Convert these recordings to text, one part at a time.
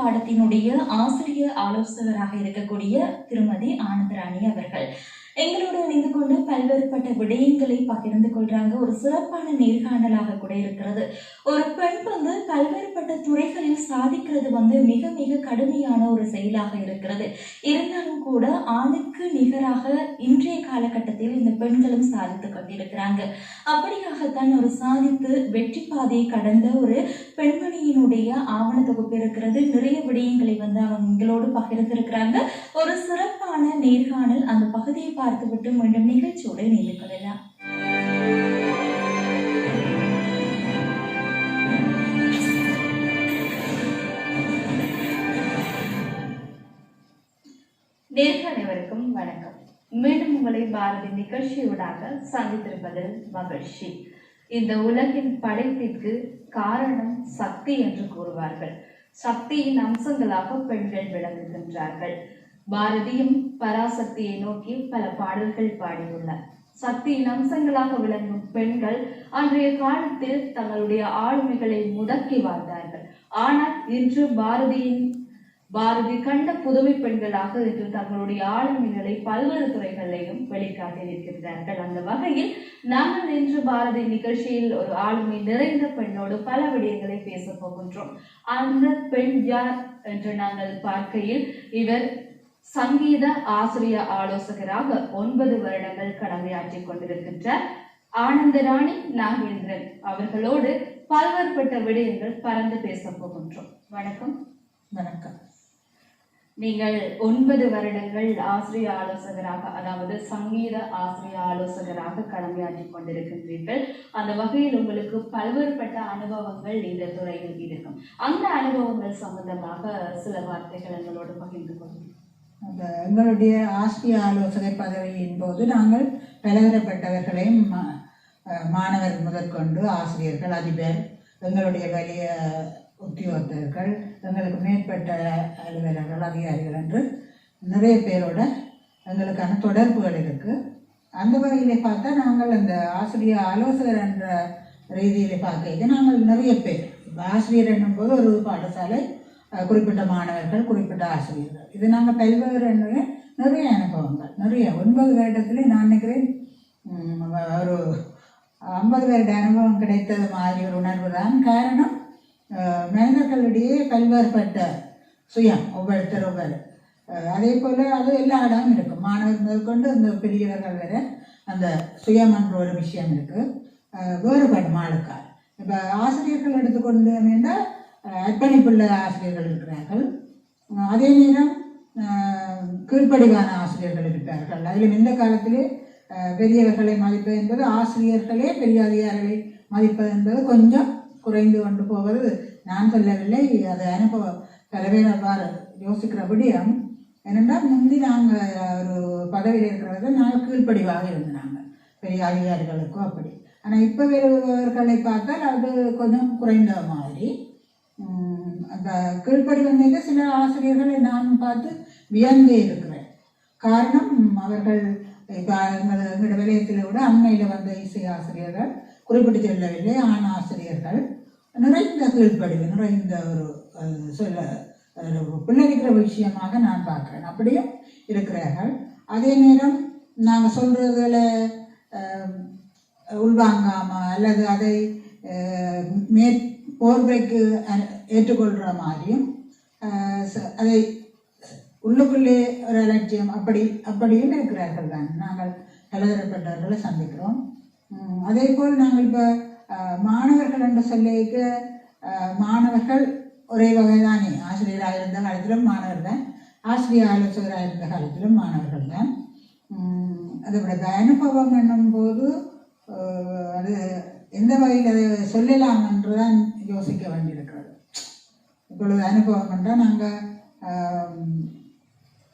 பாடத்தினுடைய ஆசிரியர் ஆலோசகராக இருக்கக்கூடிய திருமதி ஆனந்தராணி அவர்கள். எங்களோடு இணைந்து கொண்டு பல்வேறுபட்ட விடயங்களை பகிர்ந்து கொள்றாங்க. ஒரு சிறப்பான நேர்காணலாக கூட இருக்கிறது. ஒரு பெண் வந்து பல்வேறுபட்ட துறைகளில் சாதிக்கிறது வந்து மிக மிக கடுமையான ஒரு செயலாக இருக்கிறது. இருந்தாலும் கூட ஆணுக்கு நிகராக இன்றைய காலகட்டத்தில் இந்த பெண்களும் சாதித்து கொண்டிருக்கிறாங்க. அப்படியாகத்தான் ஒரு சாதித்து வெற்றி பாதையை கடந்த ஒரு பெண்மணியினுடைய ஆவண தொகுப்பு இருக்கிறது. நிறைய விடயங்களை வந்து அவங்க எங்களோடு பகிர்ந்திருக்கிறாங்க. ஒரு சிறப்பு சிறப்பான நேர்காணல் அந்த பகுதியை பார்த்துவிட்டு மீண்டும் நிகழ்ச்சியோடு இணைந்து கொள்ளலாம் அனைவருக்கும் வணக்கம். மீண்டும் உங்களை பாரதி நிகழ்ச்சியூடாக சந்தித்திருப்பதில் மகிழ்ச்சி. இந்த உலகின் படைப்பிற்கு காரணம் சக்தி என்று கூறுவார்கள். சக்தியின் அம்சங்களாக பெண்கள் விளங்குகின்றார்கள். பாரதியும் பராசக்தியை நோக்கி பல பாடல்கள் பாடியுள்ளார் சக்தியின் அம்சங்களாக விளங்கும் பெண்கள் அன்றைய காலத்தில் தங்களுடைய ஆளுமைகளை முடக்கி வாழ்ந்தார்கள். ஆனால் இன்று பாரதியின் பாரதி கண்ட புதுமை பெண்களாக இன்று தங்களுடைய ஆளுமைகளை பல்வேறு துறைகளையும் வெளிக்காட்டியிருக்கின்றார்கள் அந்த வகையில் நாங்கள் இன்று பாரதி நிகழ்ச்சியில் ஒரு ஆளுமை நிறைந்த பெண்ணோடு பல விடயங்களை பேச போகின்றோம். அந்த பெண் யார் என்று நாங்கள் பார்க்கையில் இவர் சங்கீத ஆசிரிய ஆலோசகராக ஒன்பது வருடங்கள் கடமையாற்றிக் கொண்டிருக்கின்றார் ஆனந்தராணி நாகேந்திரன் அவர்களோடு பல்வேறுபட்ட விடயங்கள் பறந்து பேச போகின்றோம். வணக்கம். வணக்கம். நீங்கள் ஒன்பது வருடங்கள் ஆசிரிய ஆலோசகராக அதாவது சங்கீத ஆசிரிய ஆலோசகராக கடமையாற்றிக் கொண்டிருக்கின்றீர்கள். அந்த வகையில் உங்களுக்கு பல்வேறுபட்ட அனுபவங்கள் இந்த துறையில் இருக்கும். அந்த அனுபவங்கள் சம்பந்தமாக சில வார்த்தைகள் எங்களோடு பகிர்ந்து கொள்ளுங்கள். அந்த எங்களுடைய ஆசிரிய ஆலோசகர் பதவியின் போது நாங்கள் பலதரப்பட்டவர்களையும் மா- மாணவர் முதற்கொண்டு ஆசிரியர்கள் அதிபர் எங்களுடைய வலிய உத்தியோகத்தர்கள் எங்களுக்கு மேற்பட்ட அலுவலர்கள் அதிகாரிகள் என்று நிறைய பேரோட எங்களுக்கான தொடர்புகள் இருக்குது அந்த வகையிலே பார்த்தா நாங்கள் அந்த ஆசிரியர் ஆலோசகர் என்ற ரீதியிலே பார்க்க நாங்கள் நிறைய பேர். இப்போ ஆசிரியர் என்னும்போது ஒரு பாடசாலை குறிப்பிட்ட மாணவர்கள் குறிப்பிட்ட ஆசிரியர்கள். இது நாங்கள் பல்வேறு நிறைய நிறைய அனுபவங்கள். நிறைய. ஒன்பது வருடத்திலே நான் நினைக்கிறேன் ஒரு ஐம்பது வருட அனுபவம் கிடைத்தது மாதிரி ஒரு உணர்வு தான் காரணம் மனிதர்களிடையே பல்வேறுபட்ட சுயம் ஒவ்வொருத்தர் ஒவ்வொரு. அதே போல் அது எல்லா இடமும் இருக்கும். மாணவர் முதற்கொண்டு இந்த பெரியவர்கள் வரை அந்த சுயம் என்ற ஒரு விஷயம் இருக்குது வேறுபடும் ஆளுக்கால் இப்போ ஆசிரியர்கள் எடுத்துக்கொண்டு என்றால் அர்ப்பணிப்புள்ள ஆசிரியர்கள் இருக்கிறார்கள். அதே நேரம் கீழ்ப்படிவான ஆசிரியர்கள் இருக்கிறார்கள் அதிலும் இந்த காலத்திலே பெரியவர்களை மதிப்பது என்பது ஆசிரியர்களே பெரிய அதிகாரிகளை மதிப்பது என்பது கொஞ்சம் குறைந்து கொண்டு போவது நான் சொல்லவில்லை. அது அனுபவ பல பேர் அவ்வாறு யோசிக்கிறபடியும். ஏனென்றால் முந்தி நாங்கள் ஒரு பதவியில் இருக்கிறவர்கள் நாங்கள் கீழ்ப்படிவாக இருந்தாங்க பெரிய அதிகாரிகளுக்கும் அப்படி. ஆனால் இப்போ வருபவர்களை பார்த்தால் அது கொஞ்சம் குறைந்த மாதிரி. அந்த கீழ்ப்படிவு மீது சில ஆசிரியர்களை நான் பார்த்து வியந்தே இருக்கிறேன். காரணம் அவர்கள் இப்போ எங்கள் எங்களோட விலையத்தில் விட அண்மையில் வந்த இசை ஆசிரியர்கள் குறிப்பிட்டு சொல்லவில்லை ஆண் ஆசிரியர்கள். நிறைந்த கீழ்ப்படிவு நிறைந்த ஒரு சொல்ல ஒரு பிள்ளைக்கிற விஷயமாக நான் பார்க்குறேன். அப்படியும் இருக்கிறார்கள். அதே நேரம் நாங்கள் சொல்கிறதுல உள்வாங்காமல் அல்லது அதை மேற் மே பிரேக்கு ஏற்றுக்கொள்கிற மாதிரியும் ச- அதை உள்ளுக்குள்ளே ஒரு அலட்சியம் அப்படி அப்படியும் இருக்கிறார்கள் தான். நாங்கள் பலதரப்பட்டவர்களை சந்திக்கிறோம். அதே போல் நாங்கள் இப்போ மாணவர்கள் என்று சொல்லிக்க மாணவர்கள் ஒரே வகை தானே ஆசிரியராக இருந்த காலத்திலும் மாணவர் தான். ஆசிரியர் ஆலோசகராக இருந்த காலத்திலும் மாணவர்கள் தான். அதோட அனுபவம் என்னும் போது அது எந்த வகையில் அதை சொல்லலாம் என்று தான் யோசிக்க வேண்டியிருக்கிறது. இப்பொழுது அனுபவம் என்றால் நாங்கள்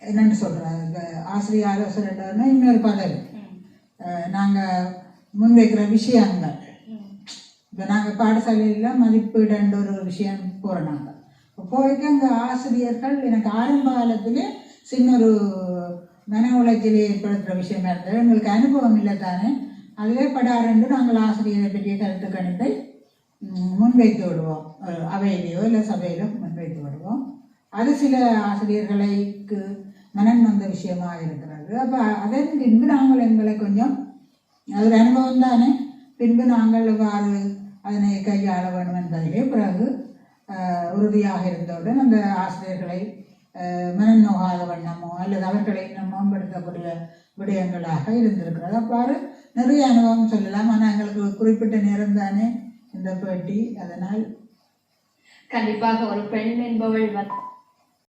என்னென்னு சொல்கிறோம் இந்த ஆசிரியர் ஆலோசனை இன்னொரு பதவி. நாங்கள் முன்வைக்கிற விஷயங்கள். இப்போ நாங்கள் பாடசாலையில் மதிப்பீடுன்ற ஒரு விஷயம் போகிறோம் நாங்கள் இப்போ போய்க்கு அங்கே ஆசிரியர்கள் எனக்கு ஆரம்ப காலத்திலே சின்ன ஒரு மன உளைச்சலை ஏற்படுத்துகிற விஷயமா இருந்தது. எங்களுக்கு அனுபவம் இல்லை தானே அதிலே படாரென்று நாங்கள் ஆசிரியரை பற்றிய கருத்து கணிப்பை முன்வைத்து விடுவோம். அவையிலேயோ இல்லை சபையிலோ முன்வைத்து விடுவோம். அது சில ஆசிரியர்களுக்கு மனம் வந்த விஷயமாக இருக்கிறது. அப்போ அதன் பின்பு நாங்கள் எங்களை கொஞ்சம் அது அனுபவம் தானே? பின்பு நாங்கள் இவ்வாறு அதனை கையாள வேண்டும் என்பதிலே பிறகு உறுதியாக இருந்தவுடன் அந்த ஆசிரியர்களை மனம் நோகாத வண்ணமோ அல்லது அவர்களை நம்ம மேம்படுத்தக்கூடிய விடயங்களாக இருந்திருக்கிறது. அவ்வாறு நிறைய அனுபவம் சொல்லலாம் ஆனால் எங்களுக்கு குறிப்பிட்ட நேரம் தானே இந்த பேட்டி. அதனால் கண்டிப்பாக ஒரு பெண் என்பவள் வந்து